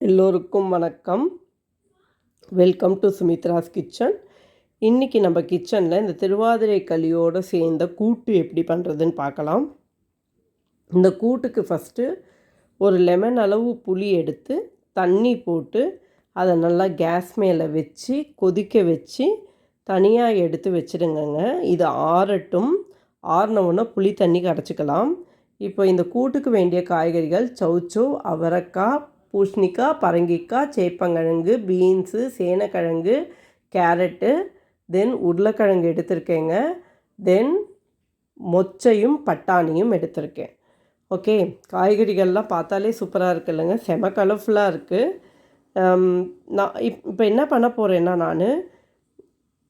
எல்லோருக்கும் வணக்கம். Welcome to Sumitra's kitchen இன்றைக்கி நம்ம கிச்சனில் இந்த திருவாதிரை களியோடு சேர்ந்த கூட்டு எப்படி பண்ணுறதுன்னு பார்க்கலாம். இந்த கூட்டுக்கு ஃபஸ்ட்டு ஒரு லெமன் அளவு புளி எடுத்து தண்ணி போட்டு அதை நல்லா கேஸ் மேலே வச்சு கொதிக்க வச்சு தனியாக எடுத்து வச்சுடுங்கங்க. இது ஆறட்டும். ஆறின புளி தண்ணி கரைச்சிக்கலாம். இப்போ இந்த கூட்டுக்கு வேண்டிய காய்கறிகள் சௌச்சோ அவரக்காய் பூசணிக்காய் பரங்கிக்காய் சேப்பங்கிழங்கு பீன்ஸு சேனக்கிழங்கு கேரட்டு தென் உருளைக்கிழங்கு எடுத்திருக்கேங்க. தென் மொச்சையும் பட்டாணியும் எடுத்திருக்கேன். ஓகே காய்கறிகள்லாம் பார்த்தாலே சூப்பராக இருக்குது இல்லைங்க. செம கலர்ஃபுல்லாக இருக்குது நான் இப் இப்போ என்ன பண்ண போகிறேன்னா நான்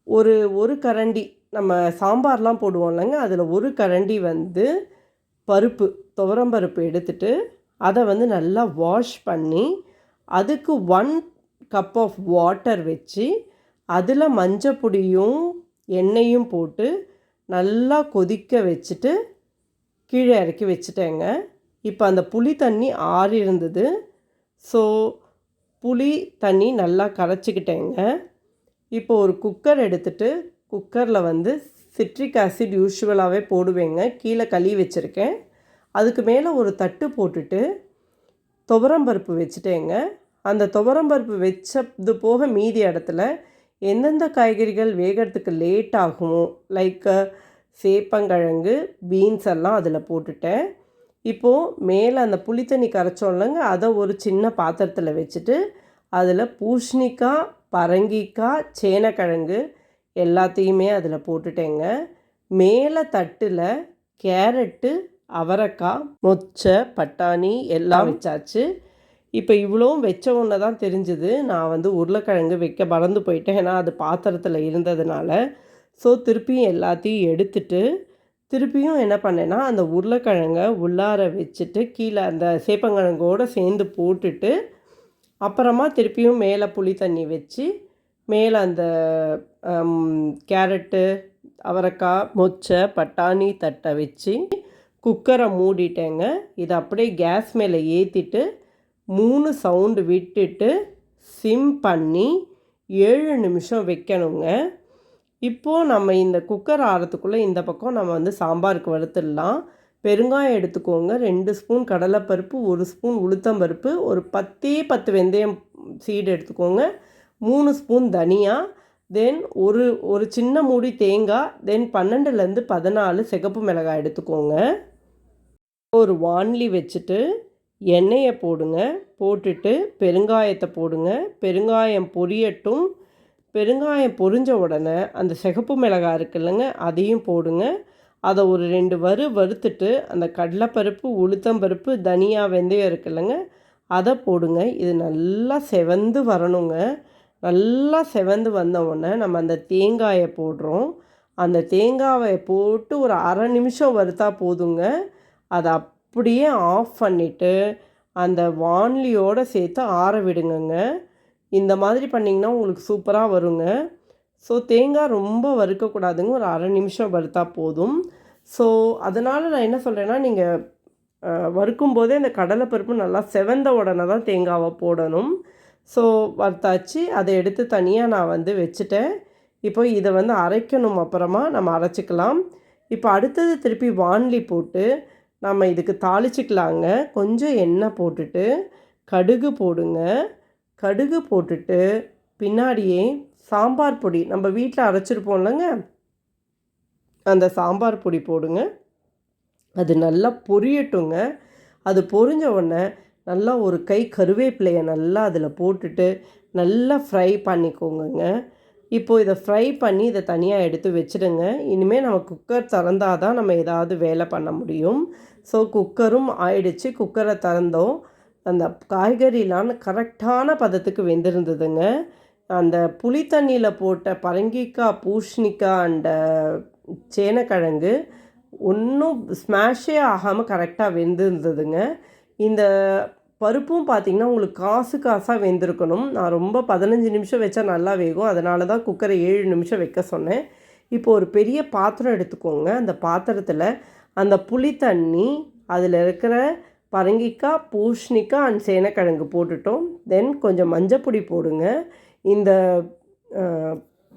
ஒரு ஒரு கரண்டி நம்ம சாம்பார்லாம் போடுவோம் இல்லைங்க. அதில் ஒரு கரண்டி வந்து பருப்பு துவரம்பருப்பு எடுத்துகிட்டு அதை வந்து நல்லா வாஷ் பண்ணி அதுக்கு ஒன் கப் ஆஃப் வாட்டர் வச்சு அதில் மஞ்சப்பொடியும் எண்ணெயும் போட்டு நல்லா கொதிக்க வச்சுட்டு கீழே இறக்கி வச்சுட்டேங்க. இப்போ அந்த புளி தண்ணி ஆறி இருந்தது. ஸோ புளி தண்ணி நல்லா கரைச்சிக்கிட்டேங்க. இப்போ ஒரு குக்கர் எடுத்துகிட்டு குக்கரில் வந்து சிட்ரிக் ஆசிட் யூஸ்வலாகவே போடுவேங்க. கீழே கழுவி வச்சுருக்கேன். அதுக்கு மேலே ஒரு தட்டு போட்டுட்டு துவரம்பருப்பு வச்சுட்டேங்க. அந்த துவரம்பருப்பு வச்சது போக மீதி இடத்துல எந்தெந்த காய்கறிகள் வேகிறதுக்கு லேட் ஆகுமோ? லைக் சேப்பங்கிழங்கு பீன்ஸ் எல்லாம் அதில் போட்டுட்டேன். இப்போது மேலே அந்த புளித்தண்ணி கரைச்சோம்லங்க அதை ஒரு சின்ன பாத்திரத்தில் வச்சுட்டு அதில் பூஷ்ணிக்காய் பரங்கிக்காய் சேனக்கிழங்கு எல்லாத்தையுமே அதில் போட்டுட்டேங்க. மேலே தட்டில் கேரட்டு அவரைக்காய் மொச்சை பட்டாணி எல்லாம் வச்சாச்சு. இப்போ இவ்வளோவும் வச்ச ஒன்று தான் தெரிஞ்சுது. நான் வந்து உருளைக்கிழங்கு வைக்க மறந்து போயிட்டேன். ஏன்னா அது பாத்திரத்தில் இருந்ததுனால. ஸோ திருப்பியும் எல்லாத்தையும் எடுத்துட்டு திருப்பியும் என்ன பண்ணேன்னா அந்த உருளைக்கிழங்க உள்ளார வச்சுட்டு கீழே அந்த சேப்பங்கிழங்கோடு சேர்ந்து போட்டுட்டு அப்புறமா திருப்பியும் மேலே புளி தண்ணி வச்சு மேலே அந்த கேரட்டு அவரைக்காய் மொச்சை பட்டாணி தட்டை வச்சு குக்கரை மூடிட்டேங்க. இதை அப்படியே கேஸ் மேலே ஏற்றிட்டு மூணு சவுண்டு விட்டுட்டு சிம் பண்ணி ஏழு நிமிஷம் வைக்கணுங்க. இப்போது நம்ம இந்த குக்கர் ஆறத்துக்குள்ளே இந்த பக்கம் நம்ம வந்து சாம்பாருக்கு வறுத்துடலாம். பெருங்காயம் எடுத்துக்கோங்க. ரெண்டு ஸ்பூன் கடலைப்பருப்பு ஒரு ஸ்பூன் உளுத்தம்பருப்பு ஒரு பத்தே பத்து வெந்தயம் சீடு எடுத்துக்கோங்க. மூணு ஸ்பூன் தனியா. தென் ஒரு ஒரு சின்ன மூடி தேங்காய் தென் பன்னெண்டுலேருந்து பதினாலு சிகப்பு மிளகாய் எடுத்துக்கோங்க. ஒரு வான்லி வச்சுட்டு எண்ணெயை போடுங்க. போட்டுட்டு பெருங்காயத்தை போடுங்க. பெருங்காயம் பொரியட்டும். பெருங்காயம் பொரிஞ்ச உடனே அந்த சிகப்பு மிளகாய் இருக்குல்லங்க அதையும் போடுங்க. அதை ஒரு ரெண்டு வறு வறுத்துட்டு அந்த கடலைப்பருப்பு உளுத்தம்பருப்பு தனியா வெந்தயம் இருக்குல்லங்க அதை போடுங்க. இது நல்லா செவந்து வரணுங்க. நல்லா செவந்து வந்தவுடனே நம்ம அந்த தேங்காயை போடுறோம். அந்த தேங்காயை போட்டு ஒரு அரை நிமிஷம் வறுத்தா போதுங்க. அதை அப்படியே ஆஃப் பண்ணிவிட்டு அந்த வான்லியோடு சேர்த்து ஆற விடுங்கங்க. இந்த மாதிரி பண்ணிங்கன்னா உங்களுக்கு சூப்பராக வருங்க. ஸோ தேங்காய் ரொம்ப வறுக்கக்கூடாதுங்க. ஒரு அரை நிமிஷம் வறுத்தா போதும். ஸோ அதனால் நான் என்ன சொல்கிறேன்னா நீங்கள் வறுக்கும் போதே இந்த கடலைப்பருப்பு நல்லா செவந்த உடனே தான் தேங்காவை போடணும். ஸோ வறுத்தாச்சு. அதை எடுத்து தனியாக நான் வந்து வச்சுட்டேன். இப்போ இதை வந்து அரைக்கணும் அப்புறமா நம்ம அரைச்சிக்கலாம். இப்போ அடுத்தது திருப்பி வான்லி போட்டு நம்ம இதுக்கு தாளிச்சிக்கலாங்க. கொஞ்சம் எண்ணெய் போட்டுட்டு கடுகு போடுங்க. கடுகு போட்டுட்டு பின்னாடியே சாம்பார் பொடி நம்ம வீட்டில் அரைச்சிருப்போம்லங்க அந்த சாம்பார் பொடி போடுங்க. அது நல்லா பொரியட்டுங்க. அது பொரிஞ்ச உடனே நல்லா ஒரு கை கருவேப்பிலையை நல்லா அதில் போட்டுட்டு நல்லா ஃப்ரை பண்ணிக்கோங்கங்க. இப்போது இதை ஃப்ரை பண்ணி இதை தனியாக எடுத்து வச்சுடுங்க. இனிமேல் நம்ம குக்கர் திறந்தால் தான் நம்ம ஏதாவது வேலை பண்ண முடியும். ஸோ குக்கரும் ஆயிடுச்சு. குக்கரை திறந்தோம். அந்த காய்கறிலாம் கரெக்டான பதத்துக்கு வெந்திருந்ததுங்க. அந்த புளி தண்ணியில் போட்ட பரங்கிக்காய் பூஷ்ணிக்காய் அண்ட சேனக்கிழங்கு ஒன்றும் ஸ்மாஷே ஆகாமல் கரெக்டாக வெந்திருந்ததுங்க. இந்த பருப்பும் பார்த்திங்கன்னா உங்களுக்கு காசு காசாக வெந்திருக்கணும். நான் ரொம்ப பதினஞ்சு நிமிஷம் வச்சா நல்லா வேகும். அதனால தான் குக்கரை ஏழு நிமிஷம் வைக்க சொன்னேன். இப்போ ஒரு பெரிய பாத்திரம் எடுத்துக்கோங்க. அந்த பாத்திரத்தில் அந்த புளி தண்ணி அதில் இருக்கிற பரங்கிக்காய் பூஷ்ணிக்காய் அண்ட் சேனக்கிழங்கு போட்டுட்டோம். தென் கொஞ்சம் மஞ்சப்பொடி போடுங்க. இந்த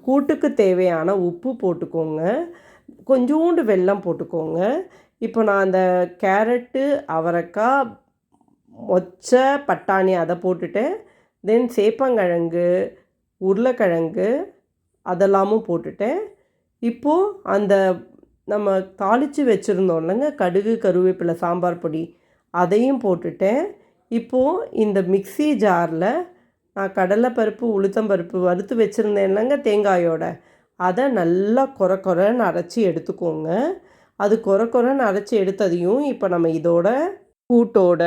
கூட்டுக்கு தேவையான உப்பு போட்டுக்கோங்க. கொஞ்சோண்டு வெல்லம் போட்டுக்கோங்க. இப்போ நான் அந்த கேரட்டு அவரைக்காய் மொச்சை பட்டாணி அதை போட்டுட்டு தென் சேப்பங்கிழங்கு உருளைக்கிழங்கு அதெல்லாமும் போட்டுட்டேன் இப்போது அந்த நம்ம தாளித்து வச்சுருந்தோம் இல்லைங்க கடுகு கருவேப்பிலை சாம்பார் பொடி அதையும் போட்டுட்டேன் இப்போது இந்த மிக்ஸி ஜாரில் நான் கடலைப்பருப்பு உளுத்தம்பருப்பு வறுத்து வச்சுருந்தேன் இல்லைங்க தேங்காயோட. அதை நல்லா கொர கொரன்னு அரைச்சி எடுத்துக்கோங்க. அது கொர குறைன்னு அரைச்சி எடுத்ததையும் இப்போ நம்ம இதோட கூட்டோட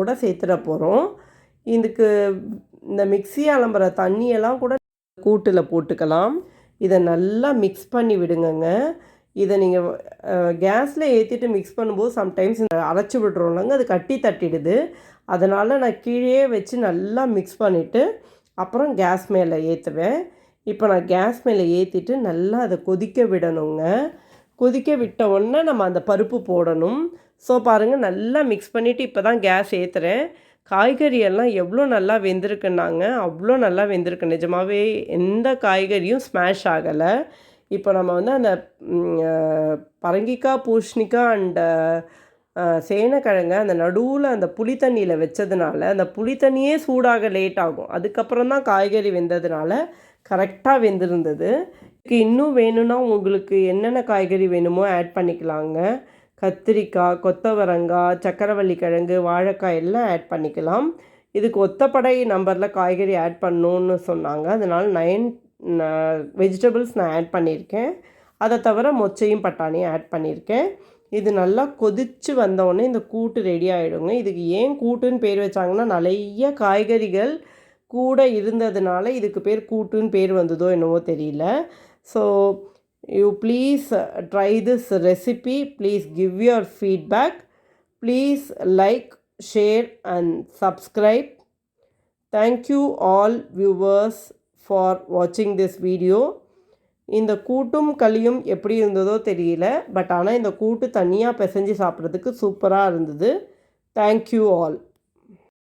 கூட சேர்த்துட போகிறோம் இதுக்கு இந்த மிக்சி அலம்புற தண்ணியெல்லாம் கூட கூட்டில் போட்டுக்கலாம். இதை நல்லா மிக்ஸ் பண்ணி விடுங்கங்க. இதை நீங்கள் கேஸில் ஏற்றிட்டு மிக்ஸ் பண்ணும்போது சம்டைம்ஸ் இந்த அரைச்சி விட்றோம்லங்க அது கட்டி தட்டிடுது. அதனால் நான் கீழே வச்சு நல்லா மிக்ஸ் பண்ணிவிட்டு அப்புறம் கேஸ் மேலே ஏற்றுவேன் இப்போ நான் கேஸ் மேலே ஏற்றிட்டு நல்லா அதை கொதிக்க விடணுங்க. கொதிக்க விட்ட உடனே நம்ம அந்த பருப்பு போடணும். ஸோ பாருங்கள் நல்லா மிக்ஸ் பண்ணிவிட்டு இப்போ தான் கேஸ் ஏற்றுறேன் காய்கறி எல்லாம் எவ்வளோ நல்லா வெந்திருக்குன்னாங்க அவ்வளோ நல்லா வெந்திருக்கு. நிஜமாகவே எந்த காய்கறியும் ஸ்மாஷ் ஆகலை. இப்போ நம்ம வந்து அந்த பரங்கிக்காய் பூஷ்ணிக்காய் அண்ட் சேனக்கிழங்க அந்த நடுவில் அந்த புளி தண்ணியில் வச்சதுனால அந்த புளி தண்ணியே சூடாக லேட் ஆகும். அதுக்கப்புறம் தான் காய்கறி வெந்ததுனால கரெக்டாக வெந்திருந்தது. இதுக்கு இன்னும் வேணும்னா உங்களுக்கு என்னென்ன காய்கறி வேணுமோ ஆட் பண்ணிக்கலாங்க. கத்திரிக்காய் கொத்தவரங்காய் சக்கரவள்ளி கிழங்கு வாழைக்காய் எல்லாம் ஆட் பண்ணிக்கலாம். இதுக்கு ஒத்தப்படை நம்பரில் காய்கறி ஆட் பண்ணணுன்னு சொன்னாங்க. அதனால் நைன் வெஜிடபிள்ஸ் நான் ஆட் பண்ணியிருக்கேன். அதை தவிர மொச்சையும் பட்டாணியும் ஆட் பண்ணியிருக்கேன். இது நல்லா கொதித்து வந்தோடனே இந்த கூட்டு ரெடி ஆகிடுங்க இதுக்கு ஏன் கூட்டுன்னு பேர் வச்சாங்கன்னா நிறைய காய்கறிகள் கூட இருந்ததுனால இதுக்கு பேர் கூட்டுன்னு பேர் வந்ததோ என்னவோ தெரியல. So you please try this recipe please give your feedback please like share and subscribe thank you all viewers for வாட்சிங் திஸ் வீடியோ இந்த கூட்டும் களியும் எப்படி இருந்ததோ தெரியல பட் ஆனால் இந்த கூட்டு தனியாக பிசைஞ்சு சாப்பிட்றதுக்கு சூப்பராக இருந்தது. Thank you all